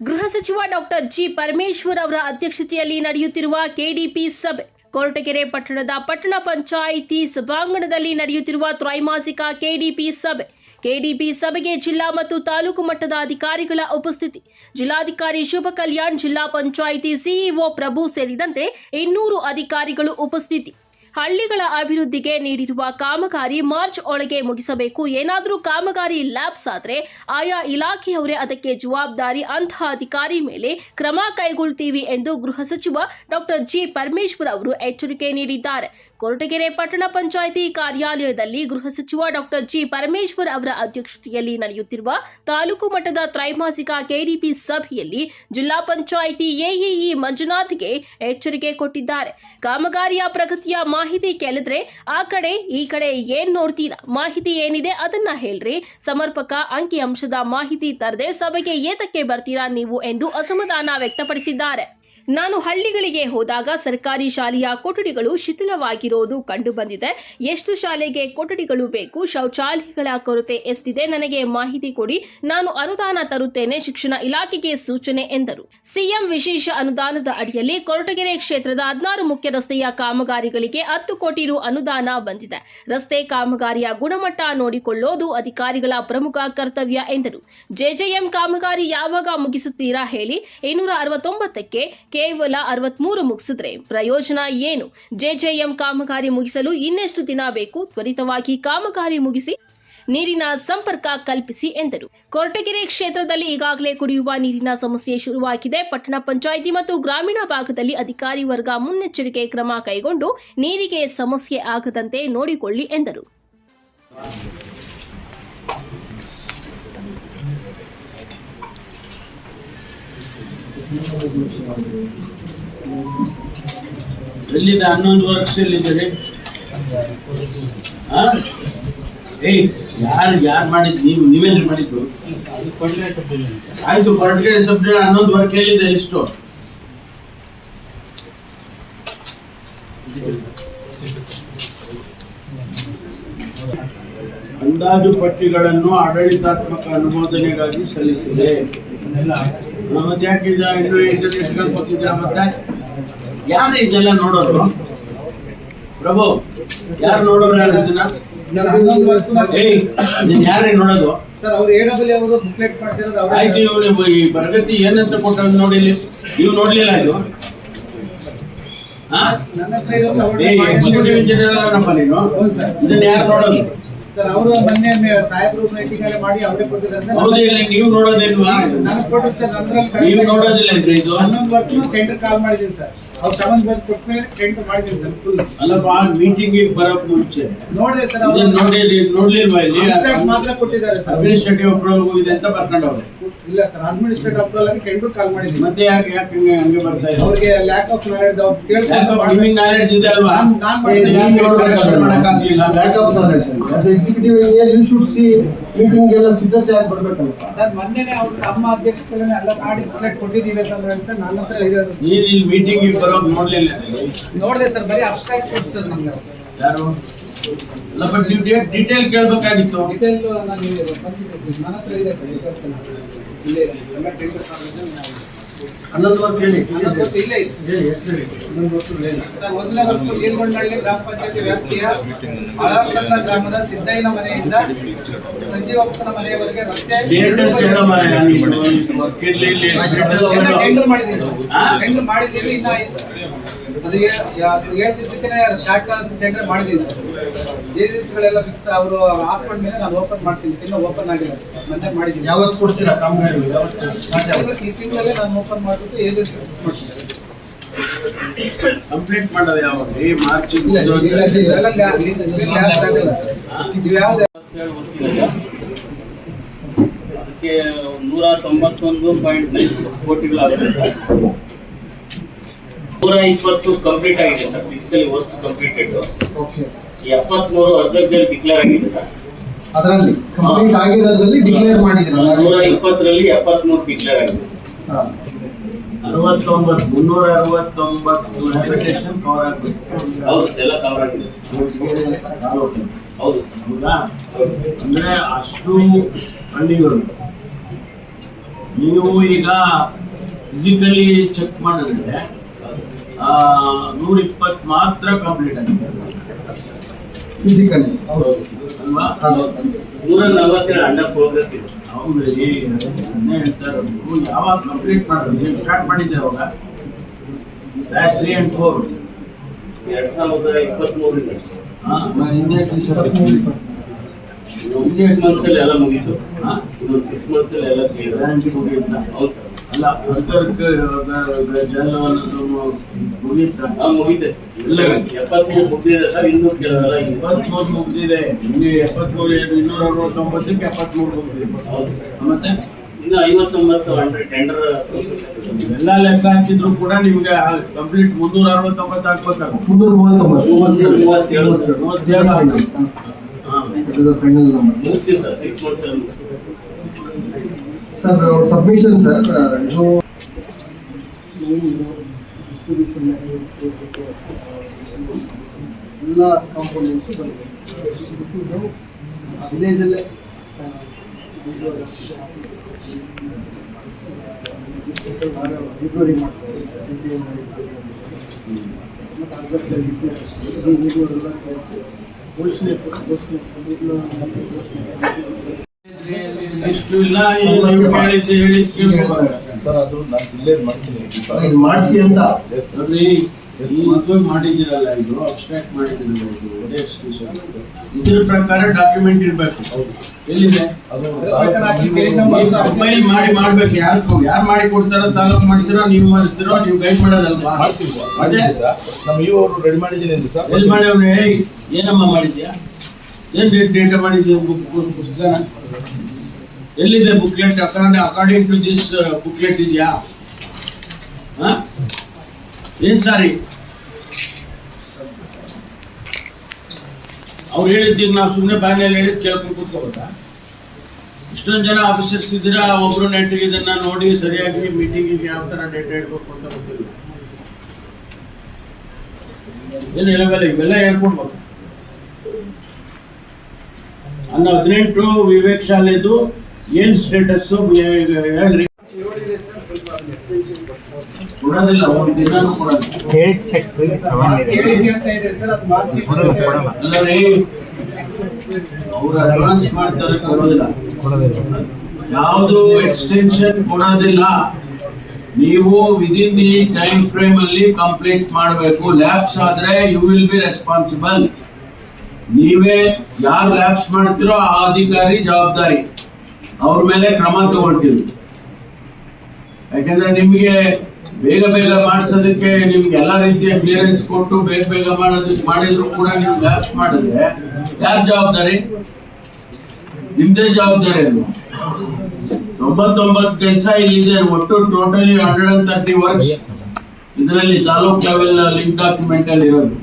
ಗೃಹ ಸಚಿವ doctor G Parameshwar ಅವರ ಅಧ್ಯಕ್ಷತೆಯಲ್ಲಿ ನಡೆಯುತ್ತಿರುವ ಕೆಡಿಪಿ ಸಭೆ, ಕೊರಟಗೆರೆ ಪಟ್ಟಣದ ಪಟ್ಟಣ ಪಂಚಾಯಿತಿ ಸಭಾಂಗಣದಲ್ಲಿ ನಡೆಯುತ್ತಿರುವ ತ್ರೈಮಾಸಿಕ ಕೆಡಿಪಿ ಸಭೆ. ಕೆಡಿಪಿ ಸಭೆಗೆ ಜಿಲ್ಲಾ ಮತ್ತು ತಾಲೂಕು ಮಟ್ಟದ ಅಧಿಕಾರಿಗಳ ಉಪಸ್ಥಿತಿ, ಜಿಲ್ಲಾಧಿಕಾರಿ ಶುಭ ಕಲ್ಯಾಣ್, ಜಿಲ್ಲಾ ಪಂಚಾಯಿತಿ ಸಿಇಒ ಪ್ರಭು ಸೇರಿದಂತೆ ಇನ್ನೂರು ಅಧಿಕಾರಿಗಳು ಉಪಸ್ಥಿತಿ. ಹಳ್ಳಿಗಳ ಅಭಿವೃದ್ಧಿಗೆ ನೀಡಿರುವ ಕಾಮಗಾರಿ ಮಾರ್ಚ್ ಒಳಗೆ ಮುಗಿಸಬೇಕು. ಏನಾದರೂ ಕಾಮಗಾರಿ ಲ್ಯಾಬ್ಸ್ ಆದರೆ ಆಯಾ ಇಲಾಖೆಯವರೇ ಅದಕ್ಕೆ ಜವಾಬ್ದಾರಿ. ಅಂತಹ ಅಧಿಕಾರಿ ಮೇಲೆ ಕ್ರಮ ಕೈಗೊಳ್ತೀವಿ ಎಂದು ಗೃಹ ಸಚಿವ ಡಾಕ್ಟರ್ ಜಿ ಪರಮೇಶ್ವರ್ ಅವರು ಎಚ್ಚರಿಕೆ ನೀಡಿದ್ದಾರೆ. ಕೊರಟಗೆರೆ ಪಟ್ಟಣ ಪಂಚಾಯಿತಿ ಕಾರ್ಯಾಲಯದಲ್ಲಿ ಗೃಹ ಸಚಿವ ಡಾಕ್ಟರ್ ಜಿ ಪರಮೇಶ್ವರ್ ಅವರ ಅಧ್ಯಕ್ಷತೆಯಲ್ಲಿ ನಡೆಯುತ್ತಿರುವ ತಾಲೂಕು ಮಟ್ಟದ ತ್ರೈಮಾಸಿಕ ಕೆಡಿಪಿ ಸಭೆಯಲ್ಲಿ ಜಿಲ್ಲಾ ಪಂಚಾಯಿತಿ ಎಇಇ ಮಂಜುನಾಥ್ಗೆ ಎಚ್ಚರಿಕೆ ಕೊಟ್ಟಿದ್ದಾರೆ. ಕಾಮಗಾರಿಯ ಪ್ರಗತಿಯ ಮಾಹಿತಿ ಕೇಳಿದ್ರೆ ಆ ಕಡೆ, ಈ ಕಡೆ ಏನ್ ನೋಡ್ತೀರಾ? ಮಾಹಿತಿ ಏನಿದೆ ಅದನ್ನ ಹೇಳ್ರಿ. ಸಮರ್ಪಕ ಅಂಕಿ ಅಂಶದ ಮಾಹಿತಿ ತರದೆ ಸಭೆಗೆ ಏತಕ್ಕೆ ಬರ್ತೀರಾ ನೀವು ಎಂದು ಅಸಮಾಧಾನ ವ್ಯಕ್ತಪಡಿಸಿದ್ದಾರೆ. ನಾನು ಹಳ್ಳಿಗಳಿಗೆ ಹೋದಾಗ ಸರ್ಕಾರಿ ಶಾಲೆಯ ಕೊಠಡಿಗಳು ಶಿಥಿಲವಾಗಿರೋದು ಕಂಡುಬಂದಿದೆ. ಎಷ್ಟು ಶಾಲೆಗೆ ಕೊಠಡಿಗಳು ಬೇಕು, ಶೌಚಾಲಯಗಳ ಕೊರತೆ ಎಷ್ಟಿದೆ ನನಗೆ ಮಾಹಿತಿ ಕೊಡಿ. ನಾನು ಅನುದಾನ ತರುತ್ತೇನೆ, ಶಿಕ್ಷಣ ಇಲಾಖೆಗೆ ಸೂಚನೆ ಎಂದರು. ಸಿಎಂ ವಿಶೇಷ ಅನುದಾನದ ಅಡಿಯಲ್ಲಿ ಕೊರಟಗೆರೆ ಕ್ಷೇತ್ರದ ಹದಿನಾರು ಮುಖ್ಯ ರಸ್ತೆಯ ಕಾಮಗಾರಿಗಳಿಗೆ ಹತ್ತು ಕೋಟಿ ರು ಅನುದಾನ ಬಂದಿದೆ. ರಸ್ತೆ ಕಾಮಗಾರಿಯ ಗುಣಮಟ್ಟ ನೋಡಿಕೊಳ್ಳೋದು ಅಧಿಕಾರಿಗಳ ಪ್ರಮುಖ ಕರ್ತವ್ಯ ಎಂದರು. ಜೆಜೆಎಂ ಕಾಮಗಾರಿ ಯಾವಾಗ ಮುಗಿಸುತ್ತೀರಾ ಹೇಳಿ. ಇನ್ನೂರ ಅರವತ್ತೊಂಬತ್ತಕ್ಕೆ ಕೇವಲ ಅರವತ್ಮೂರು ಮುಗಿಸಿದ್ರೆ ಪ್ರಯೋಜನ ಏನು? ಜೆಜೆಎಂ ಕಾಮಗಾರಿ ಮುಗಿಸಲು ಇನ್ನೆಷ್ಟು ದಿನ ಬೇಕು? ತ್ವರಿತವಾಗಿ ಕಾಮಗಾರಿ ಮುಗಿಸಿ ನೀರಿನ ಸಂಪರ್ಕ ಕಲ್ಪಿಸಿ ಎಂದರು. ಕೊರಟಗೆರೆ ಕ್ಷೇತ್ರದಲ್ಲಿ ಈಗಾಗಲೇ ಕುಡಿಯುವ ನೀರಿನ ಸಮಸ್ಯೆ ಶುರುವಾಗಿದೆ. ಪಟ್ಟಣ ಪಂಚಾಯಿತಿ ಮತ್ತು ಗ್ರಾಮೀಣ ಭಾಗದಲ್ಲಿ ಅಧಿಕಾರಿ ವರ್ಗ ಮುನ್ನೆಚ್ಚರಿಕೆ ಕ್ರಮ ಕೈಗೊಂಡು ನೀರಿಗೆ ಸಮಸ್ಯೆ ಆಗದಂತೆ ನೋಡಿಕೊಳ್ಳಿ ಎಂದರು. ಎಲ್ಲಿದೆ? ಹನ್ನೊಂದು ವರ್ಷದಲ್ಲಿದ್ದೀರಿ? ಏಯ್, ಯಾರು ಯಾರು ಮಾಡಿದ್ದು? ನೀವು ನೀವೇನು ಮಾಡಿದ್ದು? ಆಯ್ತು, ಕೊರಟಗೆರೆ ಸಬ್ಜೆ ಹನ್ನೊಂದು ವರ್ಕ್ ಎಲ್ಲಿದೆ ಲಿಸ್ಟು ಅಂದಾಜು ಪಟ್ಟಿಗಳನ್ನು ಆಡಳಿತಾತ್ಮಕ ಅನುಮೋದನೆಗಾಗಿ ಸಲ್ಲಿಸಿದೆ. ಮತ್ತೆ ಯಾಕೆ ಕೊಟ್ಟಿದ್ದೀರಾ ಮತ್ತೆ? ಯಾರು ಇದೆಲ್ಲ ನೋಡೋರು? ಪ್ರಭು ಯಾರು ನೋಡೋರು ಯಾರು ಇದನ್ನ? ಏಯ್ ಯಾರೇ ನೋಡೋದು? ಆಯ್ತು ಈ ಪ್ರಗತಿ ಏನಂತ ಕೊಟ್ಟ ನೋಡಿಲಿ ನೀವು ನೋಡ್ಲಿಲ್ಲ ಇದು? ಹಾ? ಎಕ್ಸಿಕ್ಯೂಟಿವ್ ಇಂಜಿನಿಯರ್ ಅಲ್ಲಪ್ಪ ನೀನು. ಇದನ್ನ ಯಾರು ನೋಡೋದು? ಅವರು ಮೊನ್ನೆ ಸಾಹೇಬ್ರು ಮೀಟಿಂಗ್ ಅಲ್ಲಿ ಮಾಡಿ ಅವರೇ ಕೊಟ್ಟಿದ್ದಾರೆ ಸರ್. ನೀವು ನೋಡೋದಿಲ್ವಾ ನನಗೆ ಕೊಟ್ಟು ಸರ್ ನಂದ್ರಲ್ಲಿ ನೀವು ನೋಡೋದಿಲ್ಲ ಏನ್ರಿ ಇದು? ಹನ್ನೊಂದು ವರ್ಷ ಟೆಂಡರ್ ಕಾಲ್ ಮಾಡಿದ್ದೀನಿ ಸರ್. ಅವ್ರು ತಗೊಂಡ್ ಬಂದು ಕೊಟ್ಟ ಮೇಲೆ ಟೆಂಡರ್ ಮಾಡಿದ್ದೀನಿ ಸರ್ ಫುಲ್ ಅಲ್ಲಪ್ಪ ಮೀಟಿಂಗ್ ಬರೋಕ್ ಮುಂಚೆ. ನೋಡಿದೆ ಸರ್ ಅವರು ನೋಡಿ ನೋಡ್ಲಿಲ್ವಾ ಇಲ್ಲಿ? ಮಾತ್ರ ಕೊಟ್ಟಿದ್ದಾರೆ ಸರ್. ಅಡ್ಮಿನಿಸ್ಟ್ರೇಟಿವ್ ಅಪ್ರೂವಲ್ ಹೋಗಿದೆ ಅಂತ ಬರ್ಕೊಂಡವ್ರೆ. ಇಲ್ಲ ಸರ್ ಅಡ್ಮಿನಿಸ್ಟ್ರೇಟರ್ ಅಪ್ರೂವಲ್ ಆಗಿ ಟೆಂಡರ್ ಕಾಲ್ ಮಾಡಿದ್ವಿ ಮತ್ತೆ ಯಾಕೆ ಯಾಕೆ ಹಂಗೆ ಹಂಗೆ ಬರ್ತಾ ಇದೆ? ಅವ್ರಿಗೆ ಲ್ಯಾಕ್ ಆಫ್ ನಾಲೆಡ್ಜ್ ಅವ್ರು ಕೇಳ್ಕೊಂಡು ನಿಮಗೆ ನಾಲೆಡ್ಜ್ ಇದೆ ಅಲ್ವಾ? ನಾನ್- ಆಫ್ ಏ, ಮಾಡ್ತೀನಿ. ಯಾಕೆ correction ಮಾಡಕ್ಕಾಗ್ಲಿಲ್ಲ? Backup knowledge as executive engineer you should see meeting ಎಲ್ಲ ಸಿದ್ಧತೆ ಆಗಿ ಬರ್ಬೇಕಲ್ಲ ಸರ್ ಮೊನ್ನೆನೆ ಅವ್ರು ತಮ್ಮ ಅಧ್ಯಕ್ಷತೆಗಳನ್ನ ಎಲ್ಲ ಮಾಡಿ ಬುಕ್ಲೆಟ್ ಕೊಟ್ಟಿದ್ದೀವಿ ಅಂತ ಹೇಳಿ ಸರ್ ನನ್ನ ಹತ್ರ ಇದೆ ನೀನ್ ಇಲ್ಲಿ ಮೀಟಿಂಗ್ ಬರೋಕ್ ನೋಡ್ಲಿಲ್ಲ ನೋಡಿದೆ ಸರ್ ಬರೀ ಅಬ್ಸ್ಟ್ರಾಕ್ಟ್ ಕೊಟ್ಟು ಸರ್ ನಮ್ಗೆ ಯಾರು? ಅಲ್ಲ ಬಟ್ ನೀವು ಡೀಟೇಲ್ ಕೇಳ್ಬೇಕಾಗಿತ್ತು. ಡಿಟೇಲ್ ನಾನು ಬಂದಿದ್ದೆ ಸರ್ ನನ್ನ ಹತ್ರ ಇದೆ ಸರ್ ಹನ್ನೊಂದು ವರ್ಷ ಹೇಳಿ. ಹನ್ನೊಂದು ವರ್ಷ ಹೇಳಿ ಸರ್ ಮೊದಲನೇ ಹೊತ್ತು ನೀಲ್ಗೊಂಡಳ್ಳಿ ಗ್ರಾಮ ಪಂಚಾಯತಿ ವ್ಯಾಪ್ತಿಯ ಹಳಸಂದ್ರ ಗ್ರಾಮದ ಸಿದ್ದಯ್ಯನ ಮನೆಯಿಂದ ಸಂಜೀವಪ್ಪನ ಮನೆಯವರೆಗೆ ರಸ್ತೆ. ಟೆಂಡರ್ ಮಾಡಿದ್ದೀವಿ? ಟೆಂಡರ್ ಮಾಡಿದ್ದೀವಿ. ಇನ್ನ ಅದು ಏ- ಯಾ- ಏಳು ದಿವಸಕ್ಕೆ ಶಾರ್ಟ್ ಟೆಂಡರ್ ಮಾಡಿದ್ದೀನಿ ಸರ್. ದಿವಸಗಳೆಲ್ಲ ಫಿಕ್ಸ್ ಅವರು ಹಾಕೊಂಡ್ಮೇಲೆ ನಾನು ಓಪನ್ ಮಾಡ್ತೀನಿ ಸರ್. ಇನ್ನೂ ಓಪನ್ ಆಗಿಲ್ಲ ಸರ್. ಮೊನ್ನೆ ಮಾಡಿದ್ದೀನಿ. ಯಾವತ್ತು ಕೊಡ್ತೀರಾ ಕಾಮಗಾರಿ ಯಾವತ್ತು ಈ ತಿಂಗಳಲ್ಲೇ ನಾನು ಓಪನ್ ಮಾಡಿಬಿಟ್ಟು ಏಳು ದಿವಸ ಫಿಕ್ಸ್ ಮಾಡ್ತೀನಿ ಕಂಪ್ಲೀಟ್ ಮಾಡೋದು ಯಾವಾಗ? ಈ ಮಾರ್ಚ್ ಅದಕ್ಕೆ ನೂರ ತೊಂಬತ್ತೊಂದು ಪಾಯಿಂಟ್ ನೈನ್ ಸಿಕ್ಸ್ ಕೋಟಿಗಳಾಗುತ್ತೆ ಸರ್. ನೂರ ಇಪ್ಪತ್ತು ಕಂಪ್ಲೀಟ್ ಆಗಿದೆ sir physically works completed okay ಎಪ್ಪತ್ಮೂರು ಅರ್ಧದಲ್ಲಿ ಡಿಕ್ಲೇರ್ ಆಗಿದೆ ಸರ್. ಅದರಲ್ಲಿ ಕಂಪ್ಲೀಟ್ ಆಗಿರೋದ್ರಲ್ಲಿ ಡಿಕ್ಲೇರ್ ಮಾಡಿದ್ರು ನೂರ ಇಪ್ಪತ್ತರಲ್ಲಿ ಎಪ್ಪತ್ಮೂರು ಡಿಕ್ಲೇರ್ ಆಗಿದೆ. ಹಾ. ಅರವತ್ತೊಂಬತ್ತು ಮುನ್ನೂರ ಅರವತ್ತೊಂಬತ್ತು ಹ್ಯಾಬಿಟೇಷನ್ ಕವರ್ ಆಗ್ಬೇಕು. ಹೌದು ಎಲ್ಲ ಕವರ್ ಆಗಿದೆ. ಹೌದು. ಹೌದಾ. ಅಂದ್ರೆ ಅಷ್ಟು ಹಳ್ಳಿಗಳು. ನೀವು ಈಗ ಫಿಸಿಕಲಿ ಚೆಕ್ ಮಾಡಿದ್ರೆ ನೂರ ಇಪ್ಪತ್ತು ಮಾತ್ರ ಕಂಪ್ಲೀಟ್ ಆಗಿದೆ. ಫಿಸಿಕಲಿ ಅಲ್ವಾ? ನೂರ ನಲವತ್ತೇಳು ಅಂಡರ್ ಪ್ರೋಗ್ರೆಸ್ ಇದೆ. ಹೌದು ರೀ ಅದನ್ನೇ ಹೇಳ್ತಾ ಯಾವಾಗ ಕಂಪ್ಲೀಟ್ ಮಾಡಿದ್ರು? ನೀವು ಸ್ಟಾರ್ಟ್ ಮಾಡಿದ್ದೆ ಅವಾಗ ಬ್ಯಾಚ್ ತ್ರೀ ಆ್ಯಂಡ್ ಫೋರ್ ಎರಡು ಸಾವಿರದ ಇಪ್ಪತ್ಮೂರರಿಂದ. ಹಿಂದೆ ಸಿಕ್ಸ್ ಮಂತ್ಸಲ್ಲಿ ಎಲ್ಲ ಮುಗೀತು. ಹಾಂ ಇನ್ನೊಂದು ಸಿಕ್ಸ್ ಮಂತ್ಸಲ್ಲಿ ಎಲ್ಲ ಕ್ಲಿಯರ್ ಮುಗಿಯುತ್ತಾ? ಹೌದು ಸರ್ ಅಲ್ಲ ಅಂತರ್ಕ ಜಲವನ್ನು ಮುಗಿಯುತ್ತಾ? ಆ ಮುಗಿತೈತೆ ಸರ್. ಇಲ್ಲ. ಎಪ್ಪತ್ಮೂರು ಮುಗಿದಿದೆ ಸರ್ ಇನ್ನೂ ಕೆಲವೆಲ್ಲ ಇದೆ. ಇಪ್ಪತ್ಮೂರು ಮುಗಿದಿದೆ. ಇನ್ನು ಎಪ್ಪತ್ಮೂರು ಇನ್ನೂರ ಅರವತ್ತೊಂಬತ್ತಕ್ಕೆ ಎಪ್ಪತ್ಮೂರು ಮುಗಿದಿದೆ. ಹೌದು. ಸರ್ ಮತ್ತೆ? ಇನ್ನು ಐವತ್ತೊಂಬತ್ತು ಅಂಡರ್ ಟೆಂಡರ್ ಪ್ರೋಸೆಸ್ ಆಗಿದೆ. ಎಲ್ಲ ಲೆಕ್ಕ ಹಾಕಿದ್ರು ಕೂಡ ನಿಮ್ಗೆ ಕಂಪ್ಲೀಟ್ ಮುನ್ನೂರ ಅರವತ್ತೊಂಬತ್ತು ಹಾಕ್ಬೇಕಾಗುತ್ತೆ ಮುನ್ನೂರ ಮೂವತ್ತೊಂಬತ್ತು. ಮೂವತ್ತೇಳು. ಮೂವತ್ತೇಳು. ಹಾ. Final number ಮುಗಿಸ್ತೀವಿ sir six months sir submission sir ಇದು ಎಲ್ಲ ಕಾಂಪೋನೆಂಟ್ಸು ಬಂದಿದೆ. ವಿಲೇಜಲ್ಲೇ ಮಾಡ್ತಾರೆ. ಘೋಷಣೆ ಘೋಷಣೆ ಇಷ್ಟು ಇಲ್ಲ ನೀವು ಕೇಳಿದ್ದು ಹೇಳಿದ್ದು ಕೇಳ್ಬೇಕು. ಸರ್ ಅದು ನಾನು ಇಲ್ಲೇ ಮಾಡ್ತೀನಿ. ಇದು ಮಾಡಿಸಿ ಅಂತ. ನೋಡ್ರಿ ಈ ಇದು ಮಾಡಿದಿರಲ್ಲ ಇದು ಅಬ್ಸ್ಟ್ರಾಕ್ಟ್ ಮಾಡಿದಿರಲ್ಲ ಇದು ಒಳ್ಳೆ. ಇದ್ರ ಪ್ರಕಾರ ಡಾಕ್ಯುಮೆಂಟ್ ಇರ್ಬೇಕು. ಎಲ್ಲಿದೆ? ಅದು ಮೊಬೈಲ್ ಮಾಡಿ ಮಾಡ್ಬೇಕು. ಯಾರು ಯಾರು ಮಾಡಿ ಕೊಡ್ತಾರೋ ತಾಲೂಕ್ ಮಾಡ್ತೀರೋ ನೀವು ಮಾಡ್ತೀರೋ ನೀವು ಗೈಡ್ ಮಾಡೋದಲ್ವಾ? ಮಾಡ್ತೀವಿ ಸರ್. ನಮ್ಮ ಇವು ಅವರು ರೆಡಿ ಮಾಡಿದ್ದೀನಿ ಸರ್. ಎಲ್ಲಿ ಮಾಡ್ಯವ್ರೆ ಏನಮ್ಮ ಮಾಡಿದ್ಯಾ? ಏನ್ ಡೇಟ್ ಡೇಟ ಮಾಡಿದ್ಯಾ? ಪುಸ್ತಕನ? ಎಲ್ಲಿದೆ booklet according to this booklet ಇದೆಯಾ? ಏನ್ ಸಾರಿ? ಅವ್ರು ಹೇಳಿದ್ದೀಗ ನಾವು ಸುಮ್ಮನೆ ಬ್ಯಾನಲ್ಲಿ ಹೇಳಿದ್ ಕೇಳ್ಕೊಂಡು ಕೂತ್ಕೋಬೇಕಾ? ಇಷ್ಟೊಂದು ಜನ ಆಫೀಸರ್ಸ್ ಇದ್ದೀರಾ? ಒಬ್ರು ನೆಟ್ಟಿಗೆ ಇದನ್ನ ನೋಡಿ ಸರಿಯಾಗಿ ಮೀಟಿಂಗಿಗೆ ಯಾವ ಥರ ಡೇಟಾ ಇಡ್ಬೇಕು ಅಂತ ಗೊತ್ತಿಲ್ಲ. ಏನು ಇವೆಲ್ಲ ಇವೆಲ್ಲ ಹೇಳ್ಕೊಡ್ಬೇಕು. ಅನ್ನ ಹದಿನೆಂಟು ವಿವೇಕ್ ಶಾಲೆದು ಏನ್ ಸ್ಟೇಟಸ್ ಹೇಳ್ರಿ. ಕೊಡೋದಿಲ್ಲ ದಿನಾನು ಸ್ಟೇಟ್ ಕೊಡಲ್ಲ ಅವ್ರು ಅಡ್ವಾನ್ಸ್ ಮಾಡ್ತಾರೆ ಕೊಡೋದಿಲ್ಲ. ಯಾವುದು ಎಕ್ಸ್ಟೆನ್ಷನ್ ಕೊಡೋದಿಲ್ಲ ನೀವು ವಿದಿನ್ ದಿ ಟೈಮ್ ಫ್ರೇಮ್ ಅಲ್ಲಿ ಕಂಪ್ಲೀಟ್ ಮಾಡಬೇಕು. ಲ್ಯಾಬ್ಸ್ ಆದ್ರೆ ಯು ವಿಲ್ ಬಿ ರೆಸ್ಪಾನ್ಸಿಬಲ್ ನೀವೇ ಯಾರು ಲ್ಯಾಬ್ಸ್ ಮಾಡ್ತಿರೋ ಆ ಅಧಿಕಾರಿ ಜವಾಬ್ದಾರಿ. ಅವ್ರ ಮೇಲೆ ಕ್ರಮ ತಗೊಳ್ತೀವಿ. ಯಾಕೆಂದ್ರೆ ನಿಮ್ಗೆ ಬೇಗ ಬೇಗ ಮಾಡಿಸೋದಕ್ಕೆ ನಿಮ್ಗೆ ಎಲ್ಲಾ ರೀತಿಯ ಕ್ಲಿಯರೆನ್ಸ್ ಕೊಟ್ಟು ಬೇಗ ಬೇಗ ಮಾಡೋದಕ್ಕೆ ಮಾಡಿದ್ರು ಕೂಡ ನೀವು ಮಾಡಿದ್ರೆ ಯಾರು ಜವಾಬ್ದಾರಿ? ನಿಮ್ದೇ ಜವಾಬ್ದಾರಿ ಅಲ್ವಾ ತೊಂಬತ್ತೊಂಬತ್ತು ಕೆಲಸ ಇಲ್ಲಿದೆ, ಒಟ್ಟು totally hundred and thirty works ಇದರಲ್ಲಿ ತಾಲೂಕ್ ಲೆವೆಲ್ ಲಿಂಕ್ ಡಾಕ್ಯುಮೆಂಟ್ ಅಲ್ಲಿ ಇರೋದು.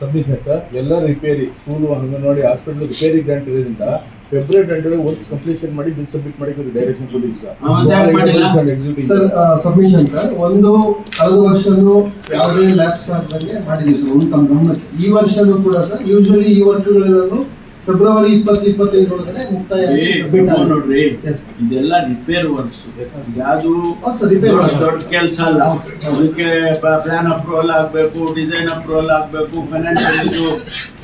ಸಬ್ಮಿಷನ್ ಸರ್, ಎಲ್ಲ ರಿಪೇರಿ ಸ್ಕೂಲು ಅಂಗನವಾಡಿ ಹಾಸ್ಪಿಟಲ್ ರಿಪೇರಿ ಗ್ರಾಂಟ್ ಇರೋದ್ರಿಂದ ಫೆಬ್ರವರಿ ಟೆಂಡರ್ ವರ್ಕ್ ಕಂಪ್ಲೀಷನ್ ಮಾಡಿ ಬಿಲ್ ಸಬ್ಮಿಟ್ ಮಾಡಿ ಡೈರೆಕ್ಷನ್ ಕೊಟ್ಟಿದ್ದೀವಿ? ಸರ್ ಸಬ್ಮಿಷನ್ ಸರ್ ಒಂದು ಕಳೆದ ವರ್ಷನೂ ಯಾವುದೇ ಲ್ಯಾಬ್ಸ್ ಆದಂಗೆ ಮಾಡಿದೀವಿ ಸರ್ ಒಂದು ತಮ್ಮ ಗಮನಕ್ಕೆ. ಈ ವರ್ಷನೂ ಕೂಡ ಸರ್ ಯೂಶಲಿ ಈ ವರ್ಕ್ಗಳೆಲ್ಲರೂ ಫೆಬ್ರವರಿ ಇಪ್ಪತ್ತು ಇಪ್ಪತ್ತೈದರೊಳಗಡೆ ಮುಕ್ತಾಯ. ನೋಡ್ರಿ ಇದೆಲ್ಲ ರಿಪೇರ್ ವರ್ಕ್ಸ್ ಯಾವುದು ದೊಡ್ಡ ಕೆಲಸ ಅಲ್ಲ. ಅದಕ್ಕೆ ಪ್ಲಾನ್ ಅಪ್ರೂವಲ್ ಆಗಬೇಕು ಡಿಸೈನ್ ಅಪ್ರೂವಲ್ ಆಗಬೇಕು ಫೈನಾನ್ಷಿಯಲ್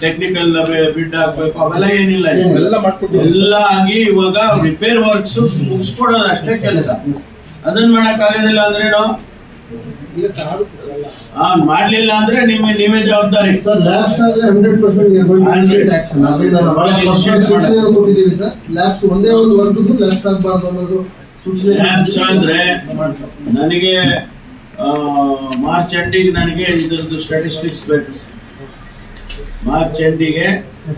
ಟೆಕ್ನಿಕಲ್ ಬಿಡ್ ಆಗಬೇಕು ಅವೆಲ್ಲ ಏನಿಲ್ಲ. ಎಲ್ಲ ಮಾಡ್ಕೊಟ್ಟಿದ್ದೀವಿ. ಎಲ್ಲ ಆಗಿ ಇವಾಗ ರಿಪೇರ್ ವರ್ಕ್ಸ್ ಮುಗಿಸ್ಕೊಡೋದು ಅಷ್ಟೇ ಕೆಲಸ. ಅದನ್ನ ಮಾಡಕ್ ಅಂದ್ರೆ ಅಂದ್ರೇನು ಮಾಡ್ಲಿಲ್ಲ ಅಂದ್ರೆ ನಿಮ್ಮ ನೀವೇ ಜವಾಬ್ದಾರಿ. ಸರ್ ಲ್ಯಾಬ್ಸ್ ಆದ್ರೆ ಹಂಡ್ರೆಡ್. ಪರ್ಸೆಂಟ್ ಆಕ್ಷನ್ ಅದರಿಂದ ಸೂಚನೆ ಕೊಟ್ಟಿದ್ದೀವಿ ಸರ್. ಲ್ಯಾಬ್ಸ್ ಒಂದೇ ಒಂದು ವರ್ಗದ್ದು ಲ್ಯಾಬ್ಸ್ ಆಗಬಾರ್ದು ಅನ್ನೋದು ಸೂಚನೆ Labs ಆದ್ರೆ ನನಗೆ ಮಾರ್ಚ್ ಎಂಡಿಗೆ ನನಗೆ ಇದೊಂದು ಸ್ಟಾಟಿಸ್ಟಿಕ್ಸ್ ಬೇಕು. ಮಾರ್ಚ್ ಎಂಡಿಗೆ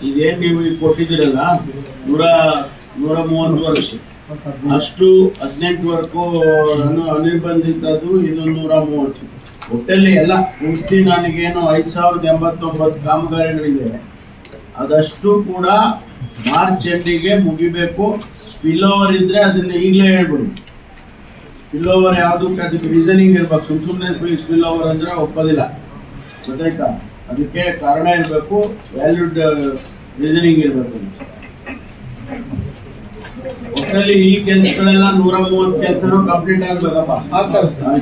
ಇದೇನು ನೀವು ಕೊಟ್ಟಿದ್ದೀರಲ್ಲ ನೂರ ನೂರ ಮೂವತ್ತು ವರ್ಷ. ಅಷ್ಟು ಹದಿನೆಂಟು ವರ್ಕು ಅನಿರ್ಬಂಧಿತದ್ದು ಇದು ನೂರ ಮೂವತ್ತು. ಒಟ್ಟಲ್ಲಿ ಎಲ್ಲ ಪೂರ್ತಿ ನನಗೇನು ಐದು ಸಾವಿರದ ಎಂಬತ್ತೊಂಬತ್ತು ಕಾಮಗಾರಿಗಳಿದೆ. ಅದಷ್ಟು ಕೂಡ ಮಾರ್ಚ್ ಎಂಡಿಗೆ ಮುಗಿಬೇಕು. ಸ್ಪಿಲ್ ಓವರ್ ಇದ್ರೆ ಅದನ್ನ ಈಗಲೇ ಹೇಳ್ಬಿಡಿ. ಸ್ಪಿಲ್ ಓವರ್ ಯಾವುದಕ್ಕೆ ಅದಕ್ಕೆ ರೀಸನಿಂಗ್ ಇರ್ಬೇಕು. ಸುಮ್ ಸುಮ್ಮನೆ ಸ್ಪಿಲ್ ಓವರ್ ಅಂದ್ರೆ ಒಪ್ಪೋದಿಲ್ಲ. ಗೊತ್ತಾಯ್ತಾ? ಅದಕ್ಕೆ ಕಾರಣ ಇರಬೇಕು. ವ್ಯಾಲ್ಯೂಡ್ ರೀಸನಿಂಗ್ ಇರಬೇಕು. ಓಕೆ ಈ ಕೆಲಸಗಳೆಲ್ಲ ನೂರ ಮೂವತ್ತು ಕೆಲಸನೂ ಕಂಪ್ಲೀಟ್ ಆಗ್ಬೇಕಪ್ಪ. ಆಗ್ತಾವೆ ಸರ್